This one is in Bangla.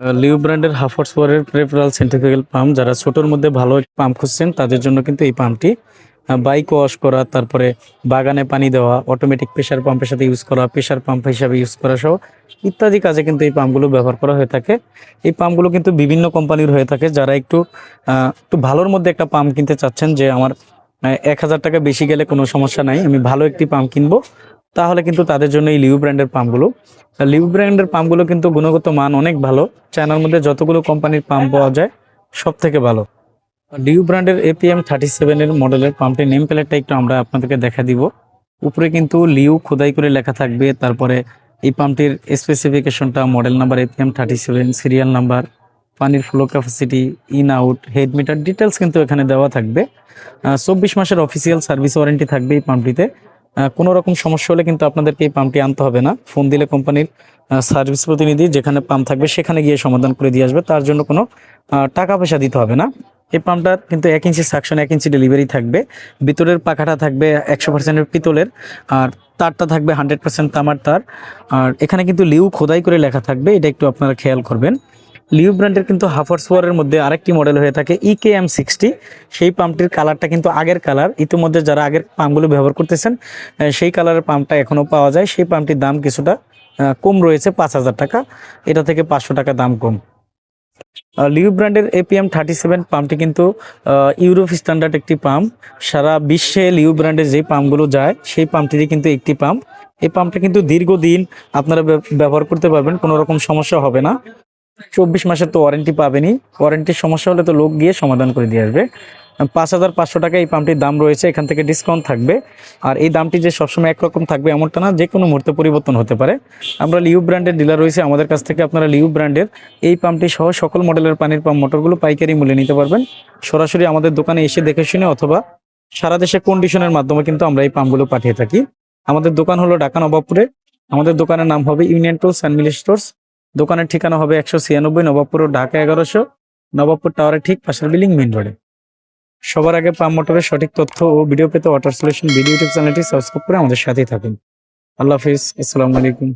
লিউ ব্র্যান্ডের হাফার্স ওয়ারের প্রেফারাল সেন্ট্রিফিক্যাল পাম্প যারা ছোটোর মধ্যে ভালো পাম্প খুঁজছেন, তাদের জন্য কিন্তু এই পাম্পটি বাইক ওয়াশ করা, তারপরে বাগানে পানি দেওয়া অটোমেটিক প্রেশার পাম্পের সাথে ইউজ করা প্রেশার পাম্প হিসাবে ইউজ করা সহ ইত্যাদি কাজে কিন্তু এই পাম্পগুলো ব্যবহার করা হয়ে থাকে। এই পাম্পগুলো কিন্তু বিভিন্ন কোম্পানির হয়ে থাকে, যারা একটু একটু ভালোর মধ্যে একটা পাম্প কিনতে চাচ্ছেন যে আমার এক হাজার টাকা বেশি গেলে কোনো সমস্যা নাই, আমি ভালো একটি পাম্প কিনবো। তাহলে কিন্তু তাদের জন্য এই লিউ ব্র্যান্ডের পাম্পগুলো। লিউ ব্র্যান্ডের পাম্পগুলো কিন্তু গুণগত মান অনেক ভালো। চায়নার মধ্যে যতগুলো কোম্পানির পাম্প পাওয়া যায় সব থেকে ভালো লিউ ব্র্যান্ডের এপিএম থার্টি সেভেনের মডেলের পাম্পটির নেম প্লেটটা একটু আমরা আপনাদেরকে দেখা দিব। উপরে কিন্তু লিউ খোদাই করে লেখা থাকবে, তারপরে এই পাম্পটির স্পেসিফিকেশনটা model number APM thirty seven serial number পানির flow capacity in out head meter details কিন্তু এখানে দেওয়া থাকবে। চব্বিশ মাসের অফিসিয়াল সার্ভিস ওয়ারেন্টি থাকবে এই পাম্পটিতে। কোনো রকম সমস্যা হলে কিন্তু আপনাদেরকে এই পাম্পটি আনতে হবে না। ফোন দিলে কোম্পানির সার্ভিস প্রতিনিধি যেখানে পাম্প থাকবে সেখানে গিয়ে সমাধান করে দিয়ে আসবে। তার জন্য কোনো টাকা পয়সা দিতে হবে না। এই পাম্পটার কিন্তু এক ইঞ্চি সাকশন, এক ইঞ্চি ডেলিভারি থাকবে। ভিতরের পাখাটা থাকবে একশো পার্সেন্টের পিতলের আর তারটা থাকবে হান্ড্রেড পার্সেন্ট তামার তার। আর এখানে কিন্তু লিউ খোদাই করে লেখা থাকবে, এটা একটু আপনারা খেয়াল করবেন। লিউ ব্র্যান্ডের কিন্তু হাফার্স ওয়ারের মধ্যে আরেকটি মডেল হয়ে থাকে E ইকে এম সিক্সটি সেই পাম্পটির কালারটা কিন্তু আগের কালার ইতিমধ্যে যারা আগের পাম্পগুলো ব্যবহার করতেছেন সেই কালারের পাম্পটা এখনও পাওয়া যায়। সেই পাম্পটির দাম কিছুটা কম রয়েছে, পাঁচ হাজার টাকা। এটা থেকে পাঁচশো টাকা দাম কম। লিউ ব্র্যান্ডের এপিএম থার্টি সেভেন পাম্পটি কিন্তু ইউরোপ স্ট্যান্ডার্ড একটি পাম্প। সারা বিশ্বে লিউ ব্র্যান্ডের যে পাম্পগুলো যায়, সেই পাম্পটিরই কিন্তু একটি পাম্প। এই পাম্পটা কিন্তু দীর্ঘদিন আপনারা ব্যবহার করতে পারবেন, কোনো রকম সমস্যা হবে না। চব্বিশ মাসের তো ওয়ারেন্টি পাবেনই। ওয়ারেন্টির সমস্যা হলে তো লোক গিয়ে সমাধান করে দিয়ে আসবে। পাঁচ হাজার পাঁচশো টাকা এই পাম্পটির দাম রয়েছে, এখান থেকে ডিসকাউন্ট থাকবে। আর এই দামটি যে সবসময় একরকম থাকবে এমনটা না যে কোনো মুহূর্তে পরিবর্তন হতে পারে। আমরা লিউ ব্র্যান্ডের ডিলার রয়েছে, আমাদের কাছ থেকে আপনারা লিউ ব্র্যান্ডের এই পাম্পটি সহ সকল মডেলের পানির পাম্প মোটরগুলো পাইকারি মূল্যে নিতে পারবেন। সরাসরি আমাদের দোকানে এসে দেখে শুনে অথবা সারা দেশে কন্ডিশনের মাধ্যমে কিন্তু আমরা এই পাম্পগুলো পাঠিয়ে থাকি। আমাদের দোকান হলো ঢাকা নবাবপুরে। আমাদের দোকানের নাম হবে union tools and milli stores দোকানের ঠিকানা হবে একশো ছিয়ানব্বই নবাবপুর ঢাকা এগারোশো, নবাবপুর টাওয়ারের ঠিক পাশের বিল্ডিং মেন রোডে। সবার আগে পাম মোটরের সঠিক তথ্য ও ভিডিও পেতে ওয়াটার সলিউশন ভিডিও ইউটিউব চ্যানেলটি সাবস্ক্রাইব করে আমাদের সাথেই থাকুন। আল্লাহ হাফিজ, আসসালামু আলাইকুম।